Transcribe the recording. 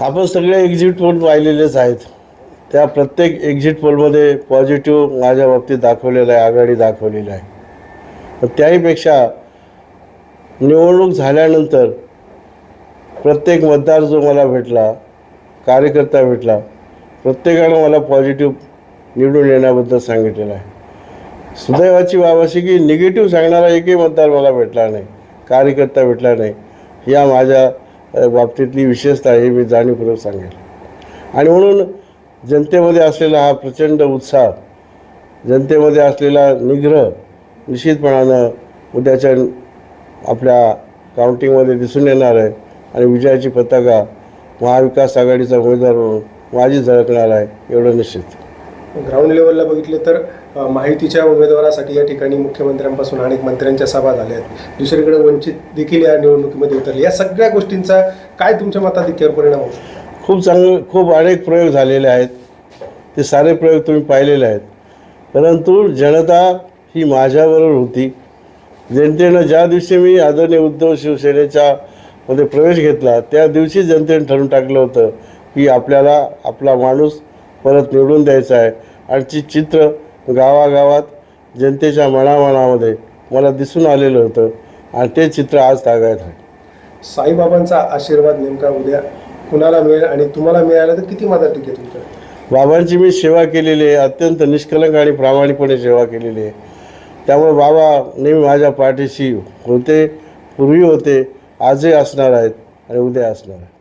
आपण सगळे exit poll पाहिलेलेच आहेत. त्या प्रत्येक एक्झिट पोलमध्ये पॉझिटिव्ह माझ्या बाबतीत दाखवलेलं आहे आघाडी दाखवलेली आहे. पण त्याहीपेक्षा निवडणूक झाल्यानंतर प्रत्येक मतदार जो मला भेटला कार्यकर्ता भेटला प्रत्येकानं मला पॉझिटिव्ह निवडून येण्याबद्दल सांगितलेलं आहे. सुदैवाची बाब अशी की निगेटिव्ह सांगणारा एकही मतदार मला भेटला नाही कार्यकर्ता भेटला नाही. या माझ्या बाबतीतली विशेषता आहे हे मी जाणीवपूर्वक सांगेल. आणि म्हणून जनतेमध्ये असलेला हा प्रचंड उत्साह जनतेमध्ये असलेला निग्रह निश्चितपणानं उद्याच्या आपल्या काउंटिंगमध्ये दिसून येणार आहे आणि विजयाची पताका महाविकास आघाडीचा उमेदवार म्हणून माझी झळकणार आहे एवढं निश्चित. ग्राउंड लेवलला बघितलं तर माहितीच्या उमेदवारासाठी या ठिकाणी मुख्यमंत्र्यांपासून अनेक मंत्र्यांच्या सभा झाल्या आहेत. दुसरीकडे वंचित देखील या निवडणुकीमध्ये उतरले. या सगळ्या गोष्टींचा काय तुमच्या मताधिक्यावर परिणाम होतो खूप चांगले खूप अनेक प्रयोग झालेले आहेत. ते सारे प्रयोग तुम्ही पाहिलेले आहेत. परंतु जनता ही माझ्याबरोबर होती. जनतेनं ज्या दिवशी मी आदरणीय उद्धव शिवसेनेच्या मध्ये प्रवेश घेतला त्या दिवशी जनतेने ठरवून टाकलं होतं की आपल्याला आपला माणूस परत निवडून द्यायचा आहे. आणि ची चित्र गावागावात जनतेच्या मनामनामध्ये मला दिसून आलेलं होतं. आणि ते चित्र आज तागायत आहे. साईबाबांचा आशीर्वाद नेमका उद्या कुणाला मिळेल आणि तुम्हाला मिळाला तर किती मताधिक्य तुमच्या बाबांची मी सेवा केलेली आहे. अत्यंत निष्कलंक आणि प्रामाणिकपणे सेवा केलेली आहे. त्यामुळे बाबा नेहमी माझ्या पाठीशी होते पूर्वी होते आजही असणार आहेत आणि उद्या असणार आहे